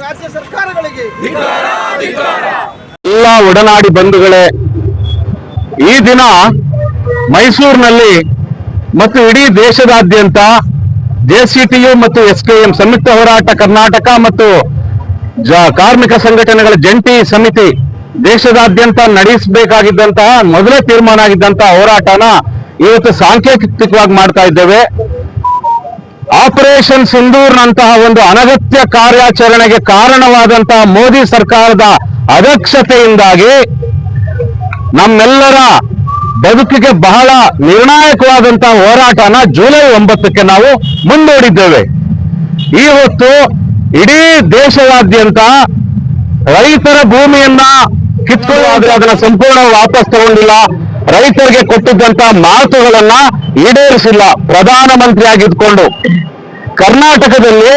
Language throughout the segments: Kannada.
ರಾಜ್ಯ ಸರ್ಕಾರಗಳಿಗೆ ಎಲ್ಲ ಒಡನಾಡಿ ಬಂಧುಗಳೇ, ಈ ದಿನ ಮೈಸೂರಿನಲ್ಲಿ ಮತ್ತು ಇಡೀ ದೇಶದಾದ್ಯಂತ ಜೆಸಿಟಿಯು ಮತ್ತು ಎಸ್ಕೆಎಂ ಸಂಯುಕ್ತ ಹೋರಾಟ ಕರ್ನಾಟಕ ಮತ್ತು ಕಾರ್ಮಿಕ ಸಂಘಟನೆಗಳ ಜಂಟಿ ಸಮಿತಿ ದೇಶದಾದ್ಯಂತ ನಡೆಸಬೇಕಾಗಿದ್ದಂತಹ ಮೊದಲೇ ತೀರ್ಮಾನ ಆಗಿದ್ದಂತಹ ಹೋರಾಟನ ಇವತ್ತು ಸಾಂಕೇತಿಕವಾಗಿ ಮಾಡ್ತಾ ಇದ್ದೇವೆ. ಆಪರೇಷನ್ ಸಿಂಧೂರ್ನಂತಹ ಒಂದು ಅನಗತ್ಯ ಕಾರ್ಯಾಚರಣೆಗೆ ಕಾರಣವಾದಂತಹ ಮೋದಿ ಸರ್ಕಾರದ ಅದಕ್ಷತೆಯಿಂದಾಗಿ ನಮ್ಮೆಲ್ಲರ ಬದುಕಿಗೆ ಬಹಳ ನಿರ್ಣಾಯಕವಾದಂತಹ ಹೋರಾಟನ ಜುಲೈ ಒಂಬತ್ತಕ್ಕೆ ನಾವು ಮುಂದೂಡಿದ್ದೇವೆ. ಇವತ್ತು ಇಡೀ ದೇಶದಾದ್ಯಂತ ರೈತರ ಭೂಮಿಯನ್ನ ಕಿತ್ಕೊಳ್ಳೋದ್ರೆ ಅದನ್ನ ಸಂಪೂರ್ಣ ವಾಪಸ್ ತಗೊಂಡಿಲ್ಲ. ರೈತರಿಗೆ ಕೊಟ್ಟಿದ್ದಂತ ಮಾತುಗಳನ್ನ ಈಡೇರಿಸಿಲ್ಲ. ಪ್ರಧಾನಮಂತ್ರಿ ಆಗಿದ್ಕೊಂಡು. ಕರ್ನಾಟಕದಲ್ಲಿ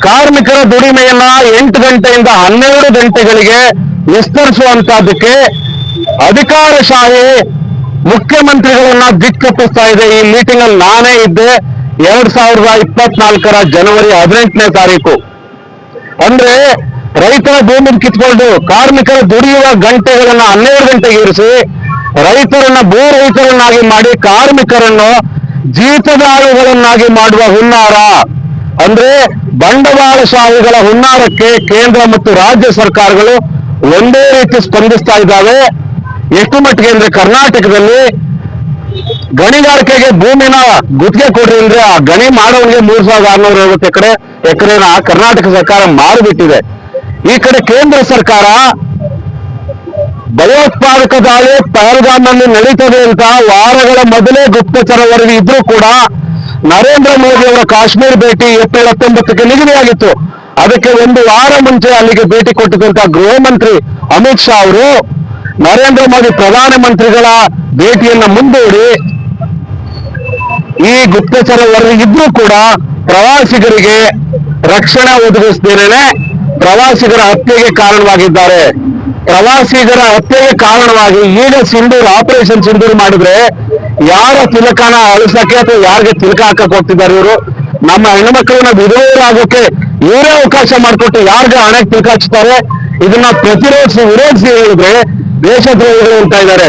ಕಾರ್ಮಿಕರ ದುಡಿಮೆಯನ್ನ ಎಂಟು ಗಂಟೆಯಿಂದ ಹನ್ನೆರಡು ಗಂಟೆಗಳಿಗೆ ವಿಸ್ತರಿಸುವಂತಹದಕ್ಕೆ ಅಧಿಕಾರಶಾಹಿ ಮುಖ್ಯಮಂತ್ರಿಗಳನ್ನ ದಿಕ್ಕಪ್ಪಿಸ್ತಾ ಇದೆ. ಈ ಮೀಟಿಂಗ್ ಅಲ್ಲಿ ನಾನೇ ಇದ್ದೆ. ಎರಡ್ ಸಾವಿರದ ಇಪ್ಪತ್ನಾಲ್ಕರ ಜನವರಿ ಹದಿನೆಂಟನೇ ತಾರೀಕು. ಅಂದ್ರೆ ರೈತರ ಭೂಮಿ ಕಿತ್ಕೊಂಡು ಕಾರ್ಮಿಕರ ದುಡಿಯುವ ಗಂಟೆಗಳನ್ನ ಹನ್ನೆರಡು ಗಂಟೆಗೆ ಇರಿಸಿ ರೈತರನ್ನ ಭೂ ರೈತರನ್ನಾಗಿ ಮಾಡಿ ಕಾರ್ಮಿಕರನ್ನು ಜೀತದಾಳುಗಳನ್ನಾಗಿ ಮಾಡುವ ಹುನ್ನಾರ. ಅಂದ್ರೆ ಬಂಡವಾಳಶಾಹಿಗಳ ಹುನ್ನಾರಕ್ಕೆ ಕೇಂದ್ರ ಮತ್ತು ರಾಜ್ಯ ಸರ್ಕಾರಗಳು ಒಂದೇ ರೀತಿ ಸ್ಪಂದಿಸ್ತಾ ಇದ್ದಾವೆ. ಎಷ್ಟು ಮಟ್ಟಿಗೆ ಅಂದ್ರೆ ಕರ್ನಾಟಕದಲ್ಲಿ ಗಣಿಗಾರಿಕೆಗೆ ಭೂಮಿನ ಗುತ್ತಿಗೆ ಕೊಡ್ರಿ ಅಂದ್ರೆ ಆ ಗಣಿ ಮಾಡೋನಿಗೆ ಮೂರ್ ಸಾವಿರದ ಆರ್ನೂರ ಐವತ್ತು ಎಕರೆ ಎಕರೆನ ಕರ್ನಾಟಕ ಸರ್ಕಾರ ಮಾರಿಬಿಟ್ಟಿದೆ. ಈ ಕಡೆ ಕೇಂದ್ರ ಸರ್ಕಾರ ಭಯೋತ್ಪಾದಕ ದಾಳಿ ಪಹಲ್ಗಾಮ್ನಲ್ಲಿ ನಡೀತದೆ ಅಂತ ವಾರಗಳ ಮೊದಲೇ ಗುಪ್ತಚರ ವರದಿ ಇದ್ರೂ ಕೂಡ ನರೇಂದ್ರ ಮೋದಿ ಅವರ ಕಾಶ್ಮೀರ ಭೇಟಿ ಏಪ್ರಿಲ್ ಹತ್ತೊಂಬತ್ತಕ್ಕೆ ನಿಗದಿಯಾಗಿತ್ತು. ಅದಕ್ಕೆ ಒಂದು ವಾರ ಮುಂಚೆ ಅಲ್ಲಿಗೆ ಭೇಟಿ ಕೊಟ್ಟಿದ್ದಂತಹ ಗೃಹ ಮಂತ್ರಿ ಅಮಿತ್ ಶಾ ಅವರು ನರೇಂದ್ರ ಮೋದಿ ಪ್ರಧಾನಮಂತ್ರಿಗಳ ಭೇಟಿಯನ್ನ ಮುಂದೂಡಿ ಈ ಗುಪ್ತಚರ ವರದಿ ಇದ್ರೂ ಕೂಡ ಪ್ರವಾಸಿಗರಿಗೆ ರಕ್ಷಣೆ ಒದಗಿಸದೇನೆ ಪ್ರವಾಸಿಗರ ಹತ್ಯೆಗೆ ಕಾರಣವಾಗಿದ್ದಾರೆ. ಪ್ರವಾಸಿಗರ ಹತ್ಯೆಗೆ ಕಾರಣವಾಗಿ ಈಗ ಸಿಂಧೂರ್ ಆಪರೇಷನ್ ಸಿಂಧೂರ್ ಮಾಡಿದ್ರೆ ಯಾರ ತಿಲಕನ ಅಳಿಸಕ್ಕೆ ಅಥವಾ ಯಾರಿಗೆ ತಿಲಕ ಹಾಕಕ್ ಹೋಗ್ತಿದ್ದಾರೆ ಇವರು? ನಮ್ಮ ಹೆಣ್ಮಕ್ಳನ್ನ ವಿಧೇಯರಾಗೋಕೆ ಇವರೇ ಅವಕಾಶ ಮಾಡಿಕೊಟ್ಟು ಯಾರಿಗೆ ಹಣಕ್ಕೆ ತಿಲಕ ಹಚ್ತಾರೆ ಇದನ್ನ ಪ್ರತಿರೋಧಿಸಿ, ವಿರೋಧಿಸಿ ಹೇಳಿದ್ರೆ ದೇಶದ್ರೋಹಿಗಳು ಅಂತ ಇದ್ದಾರೆ.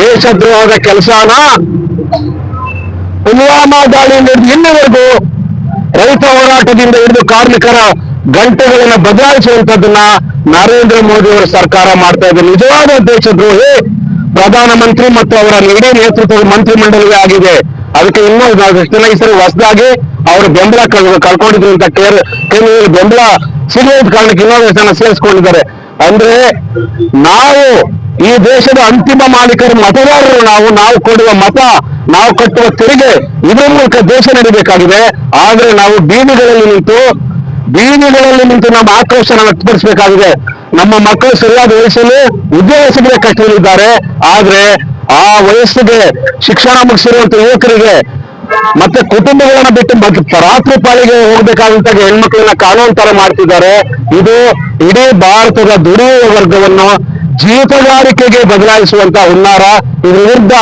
ದೇಶದ್ರೋಹದ ಕೆಲಸನ ಪುಲ್ವಾಮಾ ದಾಳಿಯಿಂದ ಇನ್ನವರೆಗೂ ರೈತ ಹೋರಾಟದಿಂದ ಹಿಡಿದು ಕಾರ್ಮಿಕರ ಗಂಟೆಗಳನ್ನ ಬದಲಾಯಿಸುವಂತದ್ದನ್ನ ನರೇಂದ್ರ ಮೋದಿ ಅವರ ಸರ್ಕಾರ ಮಾಡ್ತಾ ಇದೆ. ನಿಜವಾದ ದೇಶದ್ರೋಹಿ ಪ್ರಧಾನಮಂತ್ರಿ ಮತ್ತು ಅವರ ಇಡೀ ನೇತೃತ್ವದ ಮಂತ್ರಿಮಂಡಲವೇ ಆಗಿದೆ. ಅದಕ್ಕೆ ಇನ್ನೂ ನಾವು ಎಷ್ಟು ಜನ ಈ ಹೊಸದಾಗಿ ಅವರ ಬೆಂಬಲ ಕಳ್- ಕಳ್ಕೊಂಡಿದ್ರು ಅಂತ ಕೇಂದ್ರದಲ್ಲಿ ಬೆಂಬಲ ಸಿಗುವ ಕಾರಣಕ್ಕೆ ಇನ್ನೊಂದು ಜನ ಸೇರಿಸ್ಕೊಂಡಿದ್ದಾರೆ. ಅಂದ್ರೆ ನಾವು ಈ ದೇಶದ ಅಂತಿಮ ಮಾಲೀಕರು, ಮತದಾರರು ನಾವು ನಾವು ಕೊಡುವ ಮತ, ನಾವು ಕಟ್ಟುವ ತೆರಿಗೆ ಇದರ ಮೂಲಕ ದೇಶ ನಡೀಬೇಕಾಗಿದೆ. ಆದ್ರೆ ನಾವು ಬೀದಿಗಳಲ್ಲಿ ನಿಂತು ಬೀದಿಗಳಲ್ಲಿ ನಿಂತು ನಮ್ಮ ಆಕ್ರೋಶನ ವ್ಯಕ್ತಪಡಿಸಬೇಕಾಗಿದೆ. ನಮ್ಮ ಮಕ್ಕಳು ಸರಿಯಾದ ವಯಸ್ಸಲ್ಲಿ ಉದ್ಯೋಗ ಸಿಗದೆ ಕಷ್ಟದಲ್ಲಿದ್ದಾರೆ. ಆದ್ರೆ ಆ ವಯಸ್ಸಿಗೆ ಶಿಕ್ಷಣ ಮುಗಿಸಿರುವಂತ ಯುವಕರಿಗೆ ಮತ್ತೆ ಕುಟುಂಬಗಳನ್ನ ಬಿಟ್ಟು ಮತ್ತೆ ರಾತ್ರಿ ಪಾಳಿಗೆ ಹೋಗ್ಬೇಕಾದಂತ ಹೆಣ್ಮಕ್ಳನ್ನ ಕಾನೂನು ತರ ಮಾಡ್ತಿದ್ದಾರೆ. ಇದು ಇಡೀ ಭಾರತದ ದುಡಿಯುವ ವರ್ಗವನ್ನು ಜೀತಗಾರಿಕೆಗೆ ಬದಲಾಯಿಸುವಂತ ಹುನ್ನಾರ ಇದ್ರ ವಿರುದ್ಧ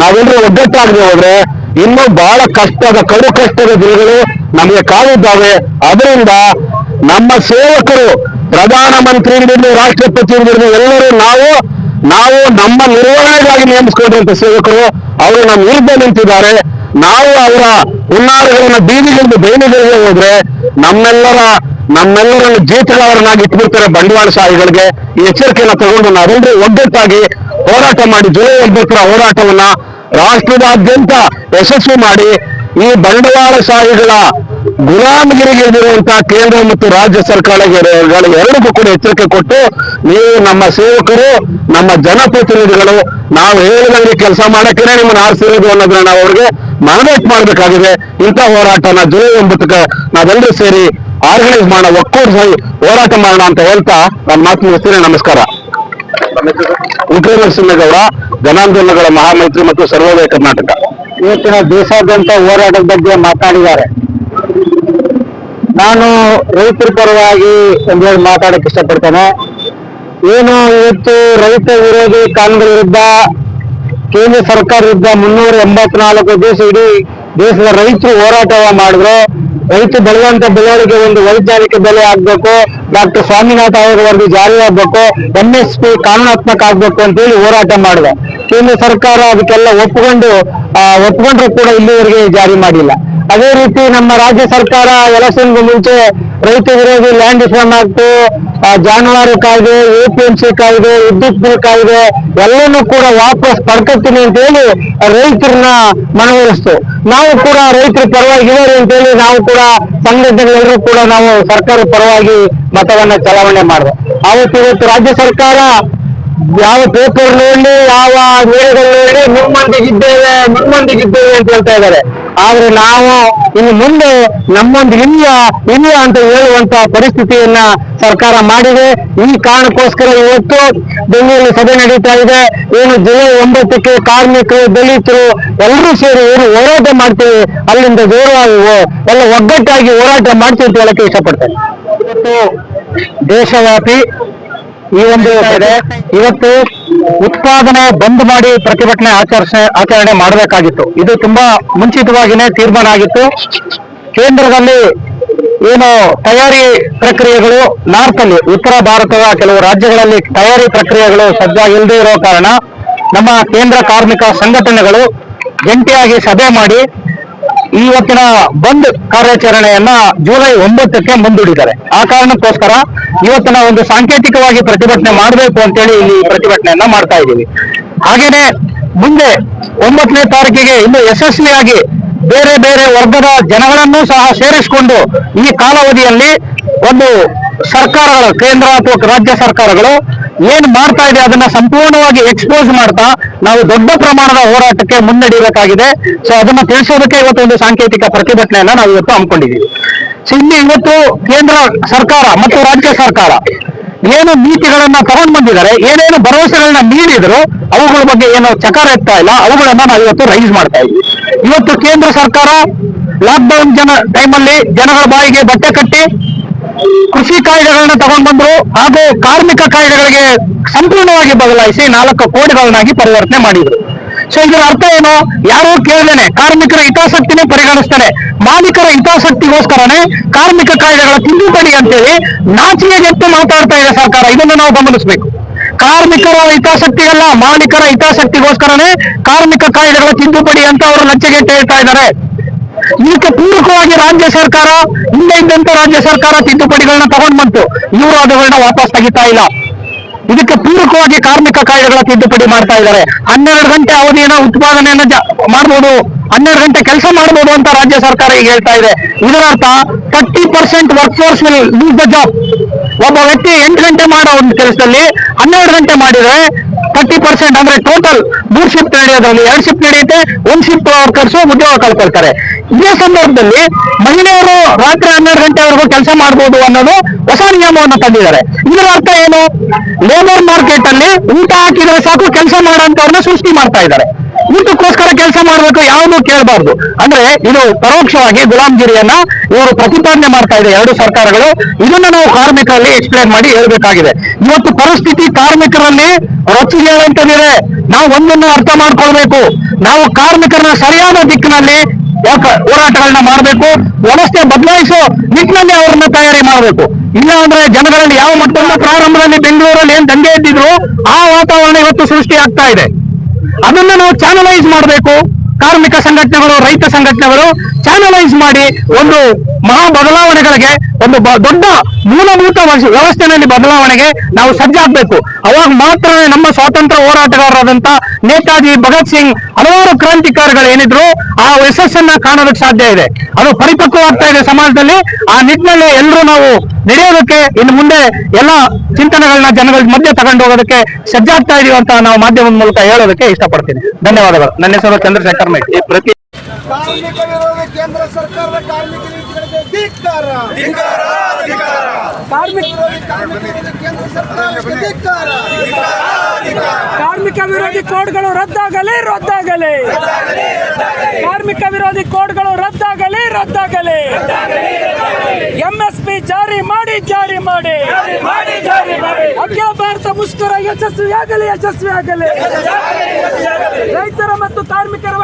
ನಾವೆಲ್ಲರೂ ಒಗ್ಗಟ್ಟಾಗದೆ ಹೋದ್ರೆ ಇನ್ನೂ ಬಹಳ ಕಷ್ಟದ, ಕಡು ಕಷ್ಟದ ದಿನಗಳು ನಮಗೆ ಕಾದಿದ್ದಾವೆ. ಅದರಿಂದ ನಮ್ಮ ಸೇವಕರು ಪ್ರಧಾನಮಂತ್ರಿಗಳಿಂದ ರಾಷ್ಟ್ರಪತಿಗಳಿಂದ ಎಲ್ಲರೂ ನಾವು ನಾವು ನಮ್ಮ ನಿರ್ವಹಣೆಗಾಗಿ ನೇಮಿಸಿಕೊಂಡಿರುವಂತ ಸೇವಕರು, ಅವರು ನಮ್ಮ ವಿರುದ್ಧ ನಿಂತಿದ್ದಾರೆ. ನಾವು ಅವರ ಹುನ್ನಾರಗಳನ್ನ ಬೀದಿಗಳಿಂದ ಬೇಲಿಗಳಿಗೆ ಹೋದ್ರೆ ನಮ್ಮೆಲ್ಲರ, ನಮ್ಮೆಲ್ಲರನ್ನು ಜೀತಗಾರನಾಗಿ ಇಟ್ಬಿಡ್ತಾರೆ ಬಂಡವಾಳಶಾಹಿಗಳಿಗೆ ಈ ಎಚ್ಚರಿಕೆಯನ್ನ ತಗೊಂಡು ನಾವೆಲ್ಲರೂ ಒಗ್ಗಟ್ಟಾಗಿ ಹೋರಾಟ ಮಾಡಿ, ಜುಲೈ ಒಂಬತ್ತರ ಹೋರಾಟವನ್ನ ರಾಷ್ಟ್ರದಾದ್ಯಂತ ಯಶಸ್ವಿ ಮಾಡಿ ಈ ಬಂಡವಾಳಶಾಹಿಗಳ ಗುಲಾಮಗಿರಿಗೆ ಇರುವಂತಹ ಕೇಂದ್ರ ಮತ್ತು ರಾಜ್ಯ ಸರ್ಕಾರಗಳ ಎರಡಕ್ಕೂ ಕೂಡ ಎಚ್ಚರಿಕೆ ಕೊಟ್ಟು ನೀವು ನಮ್ಮ ಸೇವಕರು ನಮ್ಮ ಜನಪ್ರತಿನಿಧಿಗಳು ನಾವು ಹೇಳಿದಂಗೆ ಕೆಲಸ ಮಾಡಕ್ಕೆ ನಿಮ್ಮನ್ನು ಆರಿಸಿರೋದು ಅನ್ನೋದನ್ನ ನಾವು ಅವ್ರಿಗೆ ಮನದಟ್ಟು ಮಾಡಬೇಕಾಗಿದೆ. ಇಂಥ ಹೋರಾಟನ ಜುಲೈ ಒಂಬತ್ತಕ್ಕೆ ನಾವೆಲ್ಲರೂ ಸೇರಿ ಆರ್ಗನೈಸ್ ಮಾಡೋಣ ಒಕ್ಕೂಡಿಸಿ ಹೋರಾಟ ಮಾಡೋಣ ಅಂತ ಹೇಳ್ತಾ ನಾನು ಮಾತು ಮುಗಿಸ್ತೀನಿ ನಮಸ್ಕಾರ. ನರಸಿಂಹಗೌಡ ಜನಾಂದೋಲನಗಳ ಮಹಾಮೈತ್ರಿ ಮತ್ತು ಸರ್ವೋದಯ ಕರ್ನಾಟಕ. ಇವತ್ತಿನ ದೇಶಾದ್ಯಂತ ಹೋರಾಟದ ಬಗ್ಗೆ ಮಾತಾಡಿದ್ದಾರೆ. ನಾನು ರೈತರ ಪರವಾಗಿ ಒಂದೆರಡು ಮಾತಾಡಕ್ಕೆ ಇಷ್ಟಪಡ್ತೇನೆ. ಏನು ಇವತ್ತು ರೈತ ವಿರೋಧಿ ಕಾನೂನು ವಿರುದ್ಧ ಕೇಂದ್ರ ಸರ್ಕಾರ ವಿರುದ್ಧ ಮುನ್ನೂರ ಎಂಬತ್ನಾಲ್ಕು ದಿವಸ ಇಡೀ ದೇಶದ ರೈತರು ಹೋರಾಟವ ಮಾಡಿದ್ರು. ರೈತ ಬೆಳೆದಂತ ಬೆಳೆಗಳಿಗೆ ಒಂದು ವೈಜ್ಞಾನಿಕ ಬೆಲೆ ಆಗ್ಬೇಕು. ಡಾಕ್ಟರ್ ಸ್ವಾಮಿನಾಥ ಅವರ ವರದಿ ಜಾರಿ ಆಗ್ಬೇಕು. ಎಂ ಎಸ್ ಪಿ ಕಾನೂನಾತ್ಮಕ ಆಗ್ಬೇಕು ಅಂತ ಹೇಳಿ ಹೋರಾಟ ಮಾಡಿದೆ. ಕೇಂದ್ರ ಸರ್ಕಾರ ಅದಕ್ಕೆಲ್ಲ ಒಪ್ಪಿಕೊಂಡು ಆ, ಒಪ್ಪಿಕೊಂಡ್ರು ಕೂಡ ಇಲ್ಲಿವರೆಗೆ ಜಾರಿ ಮಾಡಿಲ್ಲ. ಅದೇ ರೀತಿ ನಮ್ಮ ರಾಜ್ಯ ಸರ್ಕಾರ ಎಲೆಕ್ಷನ್ಗೂ ಮುಂಚೆ ರೈತ ವಿರೋಧಿ ಲ್ಯಾಂಡ್ ರಿಫಾರ್ಮ್ ಆಕ್ಟ್ ಜಾನುವಾರು ಕಾಯ್ದೆ ಎಪಿಎಂಸಿ ಕಾಯ್ದೆ, ವಿದ್ಯುತ್ ಬಿಲ್ ಕಾಯ್ದೆ, ಎಲ್ಲನೂ ಕೂಡ ವಾಪಸ್ ಪಡ್ಕೊತೀನಿ ಅಂತ ಹೇಳಿ ರೈತರನ್ನ ಮನವೊಲಿಸ್ತು. ನಾವು ಕೂಡ ರೈತರ ಪರವಾಗಿದ್ದಾರೆ ಅಂತ ಹೇಳಿ ನಾವು ಕೂಡ ಸಂಘಟನೆಗಳೆಲ್ಲರೂ ಕೂಡ ನಾವು ಸರ್ಕಾರದ ಪರವಾಗಿ ಮತವನ್ನ ಚಲಾವಣೆ ಮಾಡಿದೆ. ಅವತ್ತು ಇವತ್ತು ರಾಜ್ಯ ಸರ್ಕಾರ ಯಾವ ಪೇಪರ್ ನೋಡಿ ಯಾವ ಮೀಡಿಯಾದಲ್ಲಿ ನೋಡಿ ನಿಮ್ಮೊಂದಿಗಿದ್ದೇವೆ ನಿಮ್ಮೊಂದಿಗಿದ್ದೇವೆ ಅಂತ ಹೇಳ್ತಾ ಇದ್ದಾರೆ. ಆದ್ರೆ ನಾವು ಇನ್ನು ಮುಂದೆ ನಮ್ಮೊಂದು ಇಲ್ಲ ಇಲ್ಲ ಅಂತ ಹೇಳುವಂತ ಪರಿಸ್ಥಿತಿಯನ್ನ ಸರ್ಕಾರ ಮಾಡಿದೆ. ಈ ಕಾರಣಕ್ಕೋಸ್ಕರ ಇವತ್ತು ಬೆಂಗಳೂರಲ್ಲಿ ಸಭೆ ನಡೀತಾ ಇದೆ. ಏನು ಜುಲೈ ಒಂಬತ್ತಕ್ಕೆ ಕಾರ್ಮಿಕರು, ದಲಿತರು ಎಲ್ಲರೂ ಸೇರಿ ಏನು ಹೋರಾಟ ಮಾಡ್ತೀವಿ. ಅಲ್ಲಿಂದ ದೂರವಾಗಿ ಎಲ್ಲ ಒಗ್ಗಟ್ಟಾಗಿ ಹೋರಾಟ ಮಾಡ್ತೀವಿ ಅಂತ ಹೇಳಕ್ಕೆ ಇಷ್ಟಪಡ್ತೇನೆ. ದೇಶವ್ಯಾಪಿ ಈ ಒಂದು ಇವತ್ತು ಉತ್ಪಾದನೆ ಬಂದ್ ಮಾಡಿ ಪ್ರತಿಭಟನೆ ಆಚರಣೆ ಆಚರಣೆ ಮಾಡಬೇಕಾಗಿತ್ತು. ಇದು ತುಂಬಾ ಮುಂಚಿತವಾಗಿನೇ ತೀರ್ಮಾನ ಆಗಿತ್ತು. ಕೇಂದ್ರದಲ್ಲಿ ಏನು ತಯಾರಿ ಪ್ರಕ್ರಿಯೆಗಳು ನಾರ್ತ್ ಅಲ್ಲಿ, ಉತ್ತರ ಭಾರತದ ಕೆಲವು ರಾಜ್ಯಗಳಲ್ಲಿ ತಯಾರಿ ಪ್ರಕ್ರಿಯೆಗಳು ಸಜ್ಜಾಗಿಲ್ಲದೆ ಇರೋ ಕಾರಣ ನಮ್ಮ ಕೇಂದ್ರ ಕಾರ್ಮಿಕ ಸಂಘಟನೆಗಳು ಜಂಟಿಯಾಗಿ ಸಭೆ ಮಾಡಿ ಇವತ್ತಿನ ಬಂದ್ ಕಾರ್ಯಾಚರಣೆಯನ್ನ ಜುಲೈ ಒಂಬತ್ತಕ್ಕೆ ಮುಂದೂಡಿದ್ದಾರೆ. ಆ ಕಾರಣಕ್ಕೋಸ್ಕರ ಇವತ್ತಿನ ಒಂದು ಸಾಂಕೇತಿಕವಾಗಿ ಪ್ರತಿಭಟನೆ ಮಾಡಬೇಕು ಅಂತೇಳಿ ಇಲ್ಲಿ ಪ್ರತಿಭಟನೆಯನ್ನ ಮಾಡ್ತಾ ಇದ್ದೀವಿ. ಹಾಗೇನೆ ಮುಂದೆ ಒಂಬತ್ತನೇ ತಾರೀಕಿಗೆ ಇನ್ನು ಯಶಸ್ವಿಯಾಗಿ ಬೇರೆ ಬೇರೆ ವರ್ಗದ ಜನಗಳನ್ನೂ ಸಹ ಸೇರಿಸಿಕೊಂಡು ಈ ಕಾಲಾವಧಿಯಲ್ಲಿ ಒಂದು ಸರ್ಕಾರಗಳು, ಕೇಂದ್ರ ಅಥವಾ ರಾಜ್ಯ ಸರ್ಕಾರಗಳು ಏನ್ ಮಾಡ್ತಾ ಇದೆ ಅದನ್ನ ಸಂಪೂರ್ಣವಾಗಿ ಎಕ್ಸ್ಪೋಸ್ ಮಾಡ್ತಾ ನಾವು ದೊಡ್ಡ ಪ್ರಮಾಣದ ಹೋರಾಟಕ್ಕೆ ಮುನ್ನಡೆಯಬೇಕಾಗಿದೆ ಸೊ ಅದನ್ನ ತಿಳಿಸೋದಕ್ಕೆ ಇವತ್ತು ಒಂದು ಸಾಂಕೇತಿಕ ಪ್ರತಿಭಟನೆಯನ್ನ ನಾವು ಇವತ್ತು ಹಮ್ಮಿಕೊಂಡಿದ್ದೀವಿ. ಸೊ ಇಲ್ಲಿ ಇವತ್ತು ಕೇಂದ್ರ ಸರ್ಕಾರ ಮತ್ತು ರಾಜ್ಯ ಸರ್ಕಾರ ಏನು ನೀತಿಗಳನ್ನ ತಗೊಂಡ್ ಬಂದಿದ್ದಾರೆ ಏನೇನು ಭರವಸೆಗಳನ್ನ ನೀಡಿದ್ರು, ಅವುಗಳ ಬಗ್ಗೆ ಏನು ಚಕಾರ ಎತ್ತಾ ಇಲ್ಲ, ಅವುಗಳನ್ನ ನಾವು ಇವತ್ತು ರೈಸ್ ಮಾಡ್ತಾ ಇದ್ವಿ ಇವತ್ತು ಕೇಂದ್ರ ಸರ್ಕಾರ ಲಾಕ್ಡೌನ್ ಜನ ಟೈಮಲ್ಲಿ ಜನಗಳ ಬಾಯಿಗೆ ಬಟ್ಟೆ ಕಟ್ಟಿ ಕೃಷಿ ಕಾಯ್ದೆಗಳನ್ನ ತಗೊಂಡ್ ಬಂದ್ರು ಹಾಗೂ ಕಾರ್ಮಿಕ ಕಾಯ್ದೆಗಳಿಗೆ ಸಂಪೂರ್ಣವಾಗಿ ಬದಲಾಯಿಸಿ ನಾಲ್ಕು ಕೋಡ್ಗಳನ್ನಾಗಿ ಪರಿವರ್ತನೆ ಮಾಡಿದ್ರು. ಸೊ ಇದರ ಅರ್ಥ ಏನು? ಯಾರೋ ಕೇಳ್ದೇನೆ ಕಾರ್ಮಿಕರ ಹಿತಾಸಕ್ತಿನೇ ಪರಿಗಣಿಸ್ತಾರೆ. ಮಾಲೀಕರ ಹಿತಾಸಕ್ತಿಗೋಸ್ಕರನೇ ಕಾರ್ಮಿಕ ಕಾಯ್ದೆಗಳ ತಿದ್ದುಪಡಿ ಅಂತೇಳಿ ನಾಚಿಕೆಗೆತ್ತು ಮಾತಾಡ್ತಾ ಇದೆ ಸರ್ಕಾರ. ಇದನ್ನು ನಾವು ಗಮನಿಸಬೇಕು. ಕಾರ್ಮಿಕರ ಹಿತಾಸಕ್ತಿಗಲ್ಲ, ಮಾಲೀಕರ ಹಿತಾಸಕ್ತಿಗೋಸ್ಕರನೇ ಕಾರ್ಮಿಕ ಕಾಯ್ದೆಗಳ ತಿದ್ದುಪಡಿ ಅಂತ ಅವರು ಲಜ್ಜೆಗೆಟ್ಟು ಹೇಳ್ತಾ ಇದ್ದಾರೆ. ಇದಕ್ಕೆ ಪೂರಕವಾಗಿ ರಾಜ್ಯ ಸರ್ಕಾರ, ಹಿಂದೆ ಇದ್ದಂತೆ ರಾಜ್ಯ ಸರ್ಕಾರ ತಿದ್ದುಪಡಿಗಳನ್ನ ತಗೊಂಡ್ ಬಂತು. ಇವರು ಅದುಗಳನ್ನ ವಾಪಸ್ ತೆಗಿತಾ ಇಲ್ಲ. ಇದಕ್ಕೆ ಪೂರಕವಾಗಿ ಕಾರ್ಮಿಕ ಕಾಯ್ದೆಗಳ ತಿದ್ದುಪಡಿ ಮಾಡ್ತಾ ಇದ್ದಾರೆ. ಹನ್ನೆರಡು ಗಂಟೆ ಅವಧಿಯನ್ನ ಉತ್ಪಾದನೆಯನ್ನ ಮಾಡ್ಬೋದು. ಹನ್ನೆರಡು ಗಂಟೆ ಕೆಲಸ ಮಾಡ್ಬೋದು ಅಂತ ರಾಜ್ಯ ಸರ್ಕಾರ ಈಗ ಹೇಳ್ತಾ ಇದೆ. ಇದರ ಅರ್ಥ thirty percent work force will lose the job ಒಬ್ಬ ವ್ಯಕ್ತಿ ಎಂಟು ಗಂಟೆ ಮಾಡೋ ಒಂದು ಕೆಲಸದಲ್ಲಿ ಹನ್ನೆರಡು ಗಂಟೆ ಮಾಡಿದ್ರೆ ತರ್ಟಿ ಪರ್ಸೆಂಟ್ ಅಂದ್ರೆ ಟೋಟಲ್ ಮೂರ್ ಶಿಫ್ಟ್ ನಡೆಯೋದ್ರಲ್ಲಿ ಎರಡು ಶಿಫ್ಟ್ ನಡೆಯುತ್ತೆ, ಒಂದ್ ಶಿಫ್ಟ್ ವರ್ಕರ್ಸ್ ಉದ್ಯೋಗ ಕಳ್ಕೊಳ್ತಾರೆ. ಇದೇ ಸಂದರ್ಭದಲ್ಲಿ ಮಹಿಳೆಯರು ರಾತ್ರಿ ಹನ್ನೆರಡು ಗಂಟೆವರೆಗೂ ಕೆಲಸ ಮಾಡಬಹುದು ಅನ್ನೋದು ಹೊಸ ನಿಯಮವನ್ನು ತಂದಿದ್ದಾರೆ. ಇದರ ಅರ್ಥ ಏನು? ಲೇಬರ್ ಮಾರ್ಕೆಟ್ ಅಲ್ಲಿ ಊಟ ಹಾಕಿದ್ರೆ ಸಾಕು, ಕೆಲಸ ಮಾಡೋ ಸೃಷ್ಟಿ ಮಾಡ್ತಾ ಇದ್ದಾರೆ. ಊಟಕ್ಕೋಸ್ಕರ ಕೆಲಸ ಮಾಡಬೇಕು, ಯಾವುದು ಕೇಳಬಾರ್ದು. ಅಂದ್ರೆ ಇದು ಪರೋಕ್ಷವಾಗಿ ಗುಲಾಮ್ಗಿರಿಯನ್ನ ಇವರು ಪ್ರತಿಪಾದನೆ ಮಾಡ್ತಾ ಇದೆ ಎರಡು ಸರ್ಕಾರಗಳು. ಇದನ್ನ ನಾವು ಕಾರ್ಮಿಕರಲ್ಲಿ ಎಕ್ಸ್ಪ್ಲೇನ್ ಮಾಡಿ ಹೇಳಬೇಕಾಗಿದೆ. ಇವತ್ತು ಪರಿಸ್ಥಿತಿ ಕಾರ್ಮಿಕರಲ್ಲಿ ರಚಿಸಿದೆ ನಾವು ಒಂದನ್ನು ಅರ್ಥ ಮಾಡ್ಕೊಳ್ಬೇಕು. ನಾವು ಕಾರ್ಮಿಕರನ್ನ ಸರಿಯಾದ ದಿಕ್ಕಿನಲ್ಲಿ ಹೋರಾಟಗಳನ್ನ ಮಾಡಬೇಕು, ವ್ಯವಸ್ಥೆ ಬದಲಾಯಿಸೋ ನಿಟ್ಟಿನಲ್ಲಿ ಅವರನ್ನು ತಯಾರಿ ಮಾಡಬೇಕು. ಇಲ್ಲ ಅಂದ್ರೆ ಜನಗಳಲ್ಲಿ ಯಾವ ಮಟ್ಟದ ಪ್ರಾರಂಭದಲ್ಲಿ ಬೆಂಗಳೂರಲ್ಲಿ ಏನ್ ದಂಗೆ ಎದ್ದಿದ್ರು, ಆ ವಾತಾವರಣ ಇವತ್ತು ಸೃಷ್ಟಿ ಆಗ್ತಾ ಇದೆ. ಅದನ್ನ ನಾವು ಚಾನಲೈಸ್ ಮಾಡಬೇಕು. ಕಾರ್ಮಿಕ ಸಂಘಟನೆಗಳು ರೈತ ಸಂಘಟನೆಗಳು ಚಾನಲೈಸ್ ಮಾಡಿ ಒಂದು ಮಹಾ ಬದಲಾವಣೆಗಳಿಗೆ ಒಂದು ಬ- ದೊಡ್ಡ ಮೂಲಭೂತ ವ್ಯವಸ್ಥೆಯಲ್ಲಿ ಬದಲಾವಣೆಗೆ ನಾವು ಸಜ್ಜಾಗಬೇಕು. ಅವಾಗ ಮಾತ್ರ ನಮ್ಮ ಸ್ವಾತಂತ್ರ್ಯ ಹೋರಾಟಗಾರರಾದಂತ ನೇತಾಜಿ ಭಗತ್ ಸಿಂಗ್ ಹಲವಾರು ಕ್ರಾಂತಿಕಾರಿಗಳು ಏನಿದ್ರು ಆ ಯಶಸ್ಸನ್ನ ಕಾಣೋದಕ್ಕೆ ಸಾಧ್ಯ ಇದೆ. ಅದು ಪರಿಪಕ್ವವಾಗ್ತಾ ಇದೆ ಸಮಾಜದಲ್ಲಿ. ಆ ನಿಟ್ಟಿನಲ್ಲಿ ಎಲ್ಲರೂ ನಾವು ನಡೆಯೋದಕ್ಕೆ ಇನ್ನು ಮುಂದೆ ಎಲ್ಲ ಚಿಂತನೆಗಳನ್ನ ಜನಗಳ ಮಧ್ಯೆ ತಗೊಂಡು ಹೋಗೋದಕ್ಕೆ ಸಜ್ಜಾಗ್ತಾ ಇದೀವಿ ಅಂತ ನಾವು ಮಾಧ್ಯಮದ ಮೂಲಕ ಹೇಳೋದಕ್ಕೆ ಇಷ್ಟಪಡ್ತೀನಿ. ಧನ್ಯವಾದಗಳು. ನನ್ನ ಹೆಸರು ಚಂದ್ರಶೇಖರ್ ಮೇಟ್. ಈ ಪ್ರತಿ ಕಾರ್ಮಿಕ ವಿರೋಧಿ ಕೇಂದ್ರ ಸರ್ಕಾರದ ಕಾರ್ಮಿಕ ಧಿಕ್ಕಾರ. ಕಾರ್ಮಿಕ ವಿರೋಧಿ ಕಾರ್ಮಿಕ ವಿರೋಧಿ ಕೇಂದ್ರ ಸರ್ಕಾರಕ್ಕೆ ಧಿಕ್ಕಾರ. ಕಾರ್ಮಿಕ ವಿರೋಧಿ ಕೋಡ್ಗಳು ರದ್ದಾಗಲಿ ರದ್ದಾಗಲಿ. ಕಾರ್ಮಿಕ ವಿರೋಧಿ ಕೋಡ್ಗಳು ರದ್ದಾಗಲಿ ರದ್ದಾಗಲಿ. ಎಂಎಸ್ಪಿ ಜಾರಿ ಮಾಡಿ ಜಾರಿ ಮಾಡಿ. ಅಖಿಲ ಭಾರತ ಮುಷ್ಕರ ಯಶಸ್ವಿಯಾಗಲಿ ಯಶಸ್ವಿಯಾಗಲಿ. ರೈತರ ಮತ್ತು ಕಾರ್ಮಿಕರ